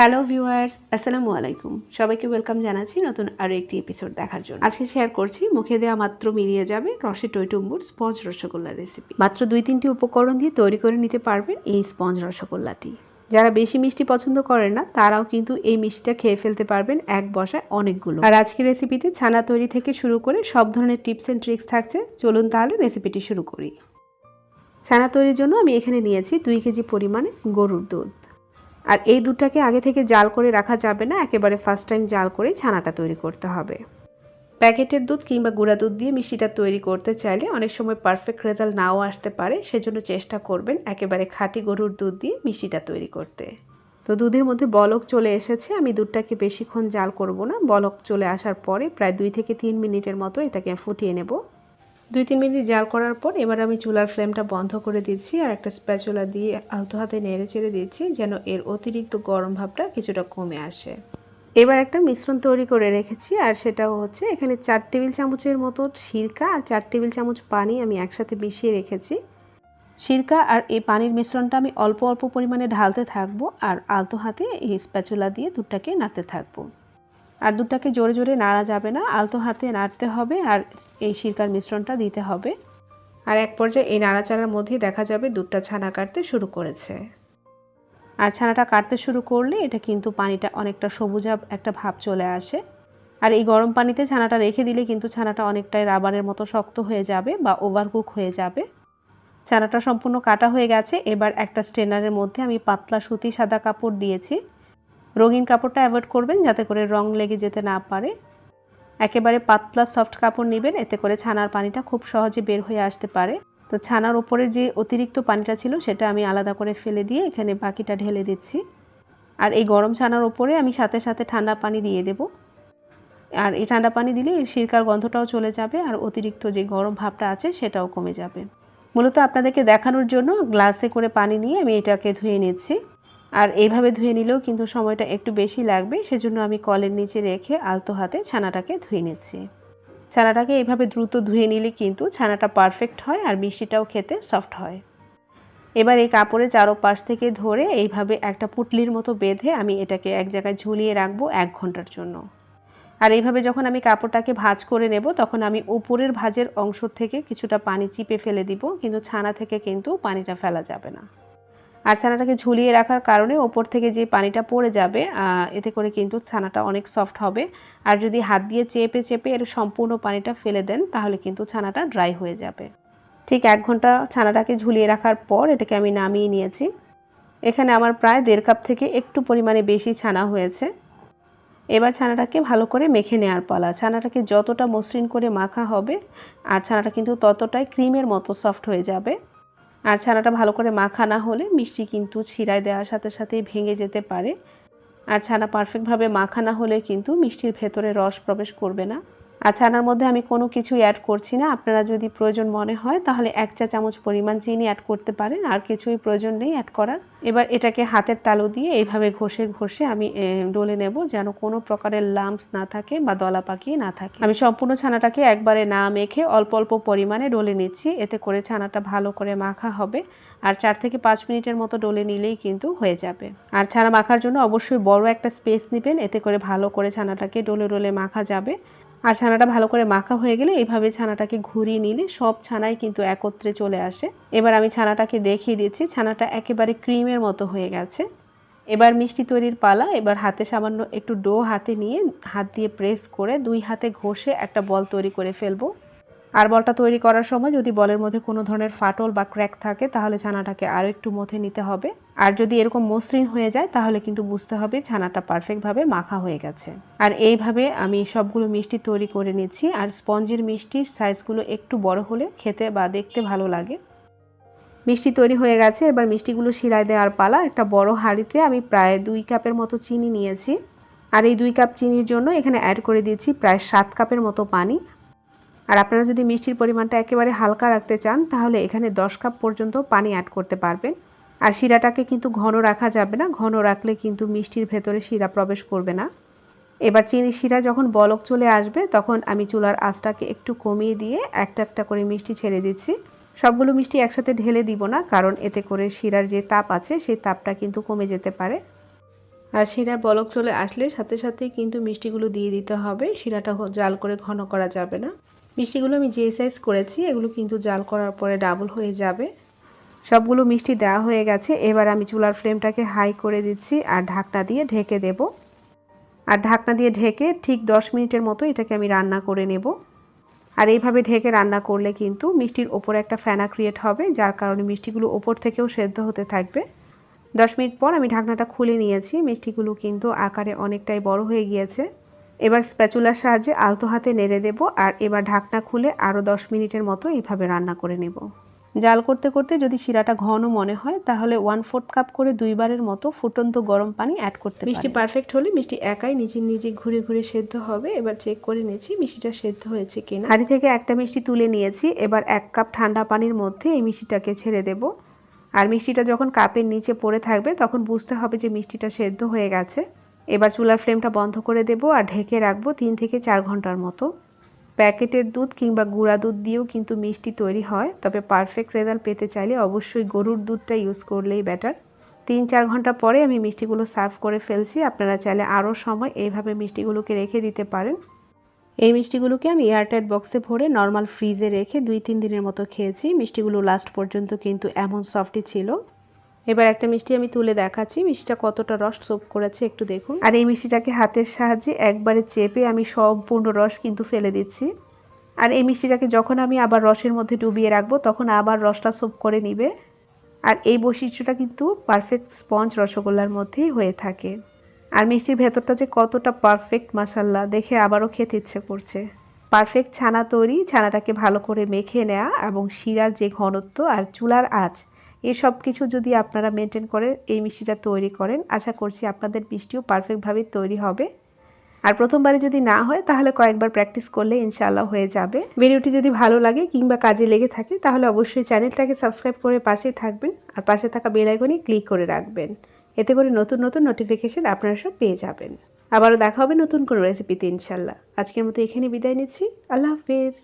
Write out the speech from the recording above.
Hello viewers, আসসালামু আলাইকুম। সবাইকে ওয়েলকাম জানাচ্ছি নতুন আরও একটি এপিসোড দেখার জন্য। আজকে শেয়ার করছি, মুখে দেওয়া মাত্র মিলিয়ে যাবে রসে টইটুম্বুর স্পঞ্জ রসগোল্লা রেসিপি মাত্র দুই তিনটি উপকরণ দিয়ে তৈরি করে নিতে পারবেন এই স্পঞ্জ রসগোল্লাটি। যারা বেশি মিষ্টি পছন্দ করেন না, তারাও কিন্তু এই মিষ্টিটা খেয়ে ফেলতে পারবেন এক বসায় অনেকগুলো। আর আজকের রেসিপিতে ছানা তৈরি থেকে শুরু করে সব ধরনের টিপস অ্যান্ড ট্রিক্স থাকছে। চলুন তাহলে রেসিপিটি শুরু করি। ছানা তৈরির জন্য আমি এখানে নিয়েছি দুই কেজি পরিমাণে গরুর দুধ। আর এই দুধটাকে আগে থেকে জাল করে রাখা যাবে না, একেবারে ফার্স্ট টাইম জাল করে ছানাটা তৈরি করতে হবে। প্যাকেটের দুধ কিংবা গুঁড়া দুধ দিয়ে মিষ্টিটা তৈরি করতে চাইলে অনেক সময় পারফেক্ট রেজাল্ট নাও আসতে পারে, সেজন্য চেষ্টা করবেন একেবারে খাঁটি গরুর দুধ দিয়ে মিষ্টিটা তৈরি করতে। তো দুধের মধ্যে বলক চলে এসেছে, আমি দুধটাকে বেশিক্ষণ জাল করব না, বলক চলে আসার পরে প্রায় দুই থেকে তিন মিনিটের মতো এটাকে ফুটিয়ে নেব। দুই তিন মিনিট জাল করার পর এবার আমি চুলার ফ্লেমটা বন্ধ করে দিচ্ছি আর একটা স্প্যাচুলা দিয়ে আলতো হাতে নেড়ে চেড়ে দিচ্ছি যেন এর অতিরিক্ত গরম ভাবটা কিছুটা কমে আসে। এবার একটা মিশ্রণ তৈরি করে রেখেছি আর সেটাও হচ্ছে এখানে চার টেবিল চামচের মতো সিরকা আর চার টেবিল চামচ পানি আমি একসাথে মিশিয়ে রেখেছি। সিরকা আর এই পানির মিশ্রণটা আমি অল্প অল্প পরিমাণে ঢালতে থাকব আর আলতো হাতে এই স্প্যাচুলা দিয়ে দুধটাকে নাড়তে থাকব। আর দুধটাকে জোরে জোরে নাড়া যাবে না, আলতো হাতে নাড়তে হবে আর এই সিরকার মিশ্রণটা দিতে হবে। আর এক পর্যায়ে এই নাড়াচাড়ার মধ্যে দেখা যাবে দুধটা ছানা কাটতে শুরু করেছে। আর ছানাটা কাটতে শুরু করলে এটা কিন্তু পানিটা অনেকটা সবুজাব একটা ভাব চলে আসে। আর এই গরম পানিতে ছানাটা রেখে দিলে কিন্তু ছানাটা অনেকটাই রাবারের মতো শক্ত হয়ে যাবে বা ওভারকুক হয়ে যাবে। ছানাটা সম্পূর্ণ কাটা হয়ে গেছে, এবার একটা স্ট্রেনারের মধ্যে আমি পাতলা সুতি সাদা কাপড় দিয়েছি। রঙিন কাপড়টা অ্যাভয়েড করবেন যাতে করে রং লেগে যেতে না পারে। একেবারে পাতলা সফট কাপড় নেবেন, এতে করে ছানার পানিটা খুব সহজে বের হয়ে আসতে পারে। তো ছানার ওপরে যে অতিরিক্ত পানিটা ছিল, সেটা আমি আলাদা করে ফেলে দিয়ে এখানে বাকিটা ঢেলে দিচ্ছি। আর এই গরম ছানার ওপরে আমি সাথে সাথে ঠান্ডা পানি দিয়ে দেব। আর এই ঠান্ডা পানি দিলে এর সিরকার গন্ধটাও চলে যাবে আর অতিরিক্ত যে গরম ভাবটা আছে, সেটাও কমে যাবে। মূলত আপনাদেরকে দেখানোর জন্য গ্লাসে করে পানি নিয়ে আমি এটাকে ধুয়ে নিচ্ছি। আর এইভাবে ধুয়ে নিলেও কিন্তু সময়টা একটু বেশি লাগবে, সেজন্য আমি কলের নিচে রেখে আলতো হাতে ছানাটাকে ধুয়ে নিচ্ছি। ছানাটাকে এইভাবে দ্রুত ধুয়ে নিলে কিন্তু ছানাটা পারফেক্ট হয় আর মিষ্টিটাও খেতে সফট হয়। এবার এই কাপড়ের চারোপাশ থেকে ধরে এইভাবে একটা পুটলির মতো বেঁধে আমি এটাকে এক জায়গায় ঝুলিয়ে রাখব এক ঘণ্টার জন্য। আর এইভাবে যখন আমি কাপড়টাকে ভাজ করে নেব, তখন আমি উপরের ভাঁজের অংশ থেকে কিছুটা পানি চিপে ফেলে দিব, কিন্তু ছানা থেকে কিন্তু পানিটা ফেলা যাবে না। আর ছানাটাকে ঝুলিয়ে রাখার কারণে ওপর থেকে যে পানিটা পড়ে যাবে এতে করে কিন্তু ছানাটা অনেক সফট হবে। আর যদি হাত দিয়ে চেপে চেপে এর সম্পূর্ণ পানিটা ফেলে দেন, তাহলে কিন্তু ছানাটা ড্রাই হয়ে যাবে। ঠিক এক ঘণ্টা ছানাটাকে ঝুলিয়ে রাখার পর এটাকে আমি নামিয়ে নিয়েছি। এখানে আমার প্রায় দেড় কাপ থেকে একটু পরিমাণে বেশি ছানা হয়েছে। এবার ছানাটাকে ভালো করে মেখে নেওয়ার পালা। ছানাটাকে যতটা মসৃণ করে মাখা হবে, আর ছানাটা কিন্তু ততটাই ক্রিমের মতো সফট হয়ে যাবে। আর ছানাটা ভালো করে মাখা না হলে মিষ্টি কিন্তু ছিঁড়ায় দেওয়ার সাথে সাথেই ভেঙে যেতে পারে। আর ছানা পারফেক্টভাবে মাখা না হলে কিন্তু মিষ্টির ভেতরে রস প্রবেশ করবে না। আর ছানার মধ্যে আমি কোনো কিছু অ্যাড করছি না। আপনারা যদি প্রয়োজন মনে হয়, তাহলে এক চা চামচ পরিমাণ চিনি অ্যাড করতে পারেন। আর কিছুই প্রয়োজন নেই অ্যাড করার। এবার এটাকে হাতের তালু দিয়ে এইভাবে ঘষে ঘষে আমি ডলে নেব যেন কোনো প্রকারের লাম্পস না থাকে বা দলা পাকিয়ে না থাকে। আমি সম্পূর্ণ ছানাটাকে একবারে না মেখে অল্প অল্প পরিমাণে ডলে নিচ্ছি। এতে করে ছানাটা ভালো করে মাখা হবে। আর চার থেকে পাঁচ মিনিটের মতো ডলে নিলেই কিন্তু হয়ে যাবে। আর ছানা মাখার জন্য অবশ্যই বড় একটা স্পেস নেবেন। এতে করে ভালো করে ছানাটাকে ডলে ডলে মাখা যাবে। আর ছানাটা ভালো করে মাখা হয়ে গেলে এইভাবে ছানাটাকে ঘুরিয়ে নিলে সব ছানাই কিন্তু একত্রে চলে আসে। এবার আমি ছানাটাকে দেখিয়ে দিচ্ছি, ছানাটা একেবারে ক্রিমের মতো হয়ে গেছে। এবার মিষ্টি তৈরির পালা, এবার হাতে সামান্য একটু ডো হাতে নিয়ে হাত দিয়ে প্রেস করে দুই হাতে ঘষে একটা বল তৈরি করে ফেলব। আর বলটা তৈরি করার সময় যদি বলের মধ্যে কোনো ধরনের ফাটল বা ক্র্যাক থাকে, তাহলে ছানাটাকে আরও একটু মথে নিতে হবে। আর যদি এরকম মসৃণ হয়ে যায়, তাহলে কিন্তু বুঝতে হবে ছানাটা পারফেক্টভাবে মাখা হয়ে গেছে। আর এইভাবে আমি সবগুলো মিষ্টি তৈরি করে নিচ্ছি। আর স্পঞ্জের মিষ্টির সাইজগুলো একটু বড় হলে খেতে বা দেখতে ভালো লাগে। মিষ্টি তৈরি হয়ে গেছে। এবার মিষ্টিগুলো শিরায় দেওয়ার পালা। একটা বড় হাঁড়িতে আমি প্রায় দুই কাপের মতো চিনি নিয়েছি। আর এই দুই কাপ চিনির জন্য এখানে অ্যাড করে দিয়েছি প্রায় সাত কাপের মতো পানি। আর আপনারা যদি মিষ্টির পরিমাণটা একেবারে হালকা রাখতে চান, তাহলে এখানে দশ কাপ পর্যন্ত পানি অ্যাড করতে পারবেন। আর শিরাটাকে কিন্তু ঘন রাখা যাবে না, ঘন রাখলে কিন্তু মিষ্টির ভেতরে শিরা প্রবেশ করবে না। এবার চিনি শিরা যখন বলক চলে আসবে, তখন আমি চুলার আঁচটাকে একটু কমিয়ে দিয়ে একটা একটা করে মিষ্টি ছেড়ে দিচ্ছি। সবগুলো মিষ্টি একসাথে ঢেলে দিব না, কারণ এতে করে শিরার যে তাপ আছে, সেই তাপটা কিন্তু কমে যেতে পারে। আর শিরার বলক চলে আসলে সাথে সাথে কিন্তু মিষ্টিগুলো দিয়ে দিতে হবে। শিরাটা জাল করে ঘন করা যাবে না। মিষ্টিগুলো আমি যে সাইজ করেছি, এগুলো কিন্তু জাল করার পরে ডাবল হয়ে যাবে। সবগুলো মিষ্টি দেওয়া হয়ে গেছে। এবার আমি চুলার ফ্লেমটাকে হাই করে দিচ্ছি আর ঢাকনা দিয়ে ঢেকে দেব। আর ঢাকনা দিয়ে ঢেকে ঠিক দশ মিনিটের মতো এটাকে আমি রান্না করে নেব। আর এইভাবে ঢেকে রান্না করলে কিন্তু মিষ্টির ওপরে একটা ফেনা ক্রিয়েট হবে, যার কারণে মিষ্টিগুলো ওপর থেকেও সেদ্ধ হতে থাকবে। দশ মিনিট পর আমি ঢাকনাটা খুলে নিয়েছি। মিষ্টিগুলো কিন্তু আকারে অনেকটাই বড় হয়ে গিয়েছে। এবার স্প্যাচুলার সাহায্যে আলতো হাতে নেড়ে দেব আর এবার ঢাকনা খুলে আরও দশ মিনিটের মতো এইভাবে রান্না করে নেব। জাল করতে করতে যদি শিরাটা ঘন মনে হয় তাহলে ওয়ান ফোর্থ কাপ করে দুইবারের মতো ফুটন্ত গরম পানি অ্যাড করতে মিষ্টি পারফেক্ট হলে মিষ্টি একাই নিজে নিজে ঘুরে ঘুরে সেদ্ধ হবে। এবার চেক করে নিয়েছি মিষ্টিটা সেদ্ধ হয়েছে কিনা। হাঁড়ি থেকে একটা মিষ্টি তুলে নিয়েছি। এবার এক কাপ ঠান্ডা পানির মধ্যে এই মিষ্টিটাকে ছেড়ে দেব। আর মিষ্টিটা যখন কাপের নিচে পড়ে থাকবে তখন বুঝতে হবে যে মিষ্টিটা সেদ্ধ হয়ে গেছে। এবার চুলার ফ্লেমটা বন্ধ করে দেব আর ঢেকে রাখব তিন থেকে চার ঘণ্টার মতো। প্যাকেটের দুধ কিংবা গুঁড়া দুধ দিয়েও কিন্তু মিষ্টি তৈরি হয়, তবে পারফেক্ট রেজাল্ট পেতে চাইলে অবশ্যই গরুর দুধটা ইউজ করলেই বেটার। তিন চার ঘণ্টা পরে আমি মিষ্টিগুলো সার্ভ করে ফেলছি, আপনারা চাইলে আরও সময় এইভাবে মিষ্টিগুলোকে রেখে দিতে পারেন। এই মিষ্টিগুলোকে আমি এয়ারটাইট বক্সে ভরে নর্মাল ফ্রিজে রেখে দুই তিন দিনের মতো খেয়েছি। মিষ্টিগুলো লাস্ট পর্যন্ত কিন্তু এমন সফটই ছিল। এবার একটা মিষ্টি আমি তুলে দেখাচ্ছি। মিষ্টিটা কতটা রস সোপ করেছে একটু দেখুন। আর এই মিষ্টিটাকে হাতের সাহায্যে একবারে চেপে আমি সম্পূর্ণ রস কিন্তু ফেলে দিচ্ছি। আর এই মিষ্টিটাকে যখন আমি আবার রসের মধ্যে ডুবিয়ে রাখব, তখন আবার রসটা সোপ করে নিবে। আর এই বৈশিষ্ট্যটা কিন্তু পারফেক্ট স্পঞ্জ রসগোল্লার মধ্যেই হয়ে থাকে। আর মিষ্টির ভেতরটা যে কতটা পারফেক্ট মাসাল্লাহ দেখে আবারও খেতে ইচ্ছে করছে। পারফেক্ট ছানা তৈরি, ছানাটাকে ভালো করে মেখে নেওয়া এবং শিরার যে ঘনত্ব আর চুলার আঁচ এই সব কিছু যদি আপনারা মেনটেন করে এই মিষ্টিটা তৈরি করেন, আশা করছি আপনাদের মিষ্টিও পারফেক্টভাবে তৈরি হবে। আর প্রথমবারে যদি না হয়, তাহলে কয়েকবার প্র্যাকটিস করলে ইনশাআল্লাহ হয়ে যাবে। ভিডিওটি যদি ভালো লাগে কিংবা কাজে লেগে থাকে, তাহলে অবশ্যই চ্যানেলটাকে সাবস্ক্রাইব করে পাশেই থাকবেন আর পাশে থাকা বেল আইকনে ক্লিক করে রাখবেন। এতে করে নতুন নতুন নোটিফিকেশন আপনারা সব পেয়ে যাবেন। আবারও দেখা হবে নতুন কোনো রেসিপিতে ইনশাল্লাহ আজকের মতো এখানে বিদায় নিচ্ছি। আল্লাহ হাফিজ।